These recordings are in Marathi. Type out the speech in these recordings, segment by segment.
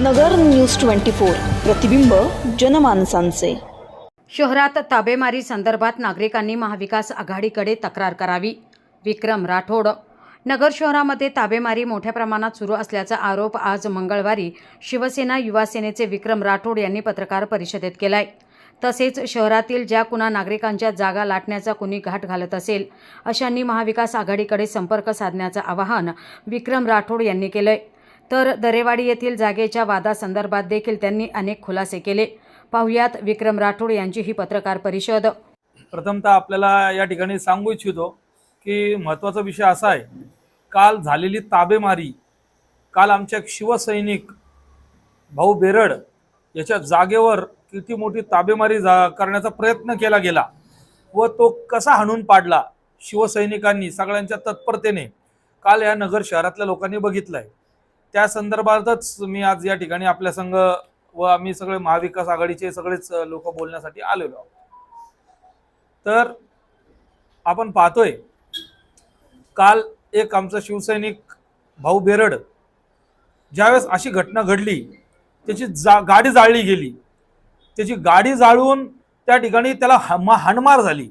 नगर न्यूज ट्वेंटी फोर प्रतिबिंब जनमानसांचे. शहरात ताबेमारी संदर्भात नागरिकांनी महाविकास आघाडीकडे तक्रार करावी. विक्रम राठोड नगर शहरामध्ये ताबेमारी मोठ्या प्रमाणात सुरू असल्याचा आरोप आज मंगळवारी शिवसेना युवासेनेचे विक्रम राठोड यांनी पत्रकार परिषदेत केलाय. तसेच शहरातील ज्या कुणा नागरिकांच्या जागा लाटण्याचा कुणी घाट घालत असेल अशांनी महाविकास आघाडीकडे संपर्क साधण्याचं आवाहन विक्रम राठोड यांनी केलं आहे तर दरेवाडी येथील जागेच्या वादासंदर्भात देखील त्यांनी अनेक खुलासे केले. पाहुयात विक्रम राठोड यांची ही पत्रकार परिषद. प्रथमतः आपल्याला या ठिकाणी सांगू इच्छितो की महत्त्वाचा विषय असा आहे काल झालेली ताबेमारी काल आमच्या शिवसैनिक भाऊ बेरड याच्या जागेवर किती मोठी ताबेमारी जा करण्याचा प्रयत्न केला गेला व तो कसा हाणून पाडला शिवसैनिकांनी सगळ्यांच्या तत्परतेने काल या नगर शहरातल्या लोकांनी बघितलं आहे त्या संदर्भातच मी आज या ठिकाणी आपल्या संघ व आम्ही सगळे महाविकास आघाडीचे सगळेच लोक बोलण्यासाठी आलेलो आहोत. तर आपण पाहतोय काल एक आमचा शिवसैनिक भाऊ बेरड ज्यावेळेस अशी घटना घडली त्याची जा गाडी जाळली गेली. त्याची गाडी जाळून त्या ठिकाणी त्याला हाणमार झाली.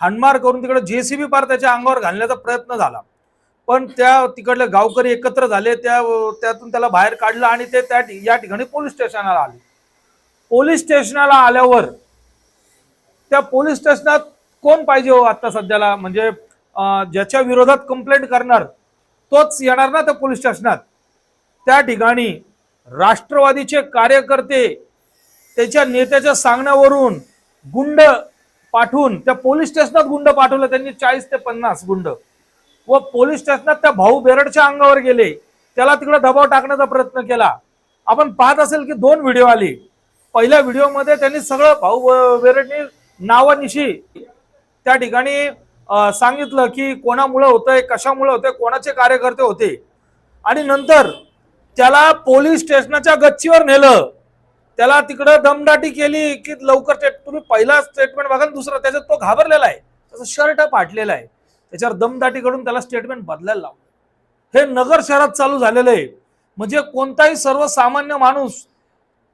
हाणमार करून तिकडे जेसीबी पार त्याच्या अंगावर घालण्याचा प्रयत्न झाला. पण त्या तिकडले गावकरी एकत्र झाले त्या त्यातून त्याला बाहेर काढलं आणि ते त्या या ठिकाणी पोलीस स्टेशनला आले. पोलीस स्टेशनला आल्यावर त्या पोलीस स्टेशनात कोण पाहिजे हो आता सध्याला? म्हणजे ज्याच्या विरोधात कंप्लेंट करणार तोच येणार ना त्या पोलीस स्टेशनात. त्या ठिकाणी राष्ट्रवादीचे कार्यकर्ते त्याच्या नेत्याच्या सांगण्यावरून गुंड पाठवून त्या पोलीस स्टेशनात गुंड पाठवलं त्यांनी चाळीस ते पन्नास गुंड. व पोलीस स्टेशनात त्या भाऊ बेरडच्या अंगावर गेले. त्याला तिकडे दबाव टाकण्याचा प्रयत्न केला. आपण पाहत असेल की दोन व्हिडिओ आले. पहिल्या व्हिडिओमध्ये त्यांनी सगळं भाऊ बेरडनी नावानिशी त्या ठिकाणी सांगितलं की कोणामुळं होतंय कशामुळं होतंय कोणाचे कार्यकर्ते होते. आणि नंतर त्याला पोलीस स्टेशनाच्या गच्चीवर नेलं. त्याला तिकडं दमदाटी केली की लवकर तुम्ही पहिला स्टेटमेंट बघा दुसरा त्याच्यात तो घाबरलेला आहे. त्याचा शर्ट फाटलेला आहे. त्याच्यावर दमदाटी करून त्याला स्टेटमेंट बदलायला लावलं. हे नगर शहरात चालू झालेलं आहे. म्हणजे कोणताही सर्वसामान्य माणूस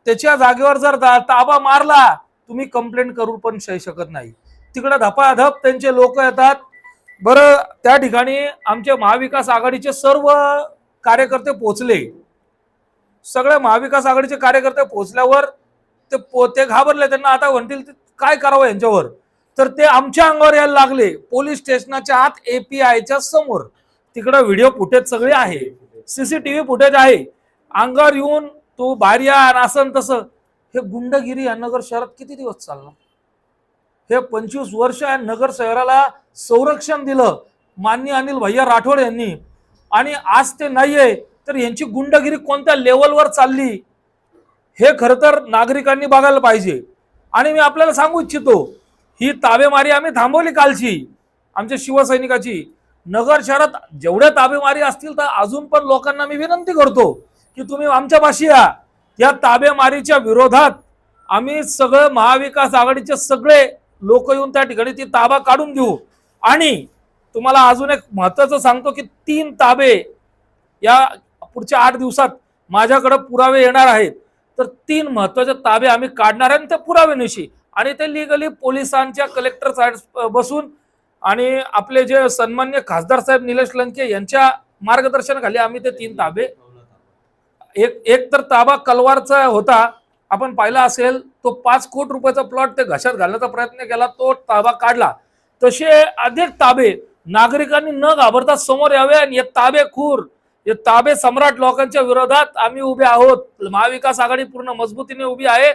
त्याच्या जागेवर जर दा- ताबा मारला तुम्ही कंप्लेंट करू पण शकत नाही. तिकडे धपाधप त्यांचे लोक येतात. बरं त्या ठिकाणी आमचे महाविकास आघाडीचे सर्व कार्यकर्ते पोचले सगळे महाविकास आघाडीचे कार्यकर्ते पोचल्यावर ते पो ते घाबरले. त्यांना आता म्हणतील ते काय करावं यांच्यावर? तर ते आमच्या अंगावर यायला लागले. पोलीस स्टेशनाच्या आत एपीआयच्या समोर. तिकडं व्हिडिओ फुटेज सगळे आहे. सीसीटीव्ही फुटेज आहे. अंगावर येऊन तू बाहेर या असं तसं. हे गुंडगिरी या नगर शहरात किती दिवस चालणार? हे पंचवीस वर्ष या नगर शहराला संरक्षण दिलं. मान्य अनिल भैया राठोड यांनी. आणि आज ते नाहीये तर यांची गुंडगिरी कोणत्या लेवलवर चालली? हे खरं तर नागरिकांनी बघायला पाहिजे. आणि मी आपल्याला सांगू इच्छितो ही ताबेमारी आम्ही थांबवली कालची आमच्या शिवसैनिकाची. नगर शहरात जेवढ्या ताबेमारी असतील तर अजून पण लोकांना मी विनंती करतो की तुम्ही आमच्या पाशी या. या ताबेमारीच्या विरोधात आम्ही सगळं महाविकास आघाडीचे सगळे लोक येऊन त्या ठिकाणी ती ताबा काढून घेऊ. आणि तुम्हाला अजून एक महत्वाचं सांगतो की तीन ताबे या पुढच्या आठ दिवसात माझ्याकडे पुरावे येणार आहेत. तर तीन महत्त्वाचे ताबे आम्ही काढणार आहे आणि ते पुराव्यांविषयी आणि ते लिगली पोलिसांच्या कलेक्टर साहेब बसून आणि आपले जे सन्मान्य खासदार साहेब निलेश लंके यांच्या मार्गदर्शनाखाली आम्ही ते तीन ताबे एक एक तर ताबा कलवारचा होता. आपण पाहिला असेल तो पाच कोट रुपयाचा प्लॉट ते घशात घालण्याचा प्रयत्न केला तो ताबा काढला. तसे अनेक ताबे नागरिकांनी न घाबरता समोर यावे आणि हे ताबेखोर हे ताबे सम्राट लोकांच्या विरोधात आम्ही उभे आहोत. महाविकास आघाडी पूर्ण मजबूतीने उभी आहे.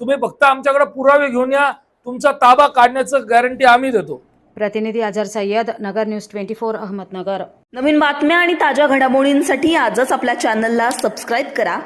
तुम्ही फक्त आमच्याकडे पुरावे घेऊन या. तुमचा ताबा काढण्याचं गॅरंटी आम्ही देतो. प्रतिनिधी Azar Sayyad Nagar news twenty four Ahmednagar. नवीन बातम्या आणि ताज्या घडामोडींसाठी आजच आपल्या चॅनलला सबस्क्राईब करा.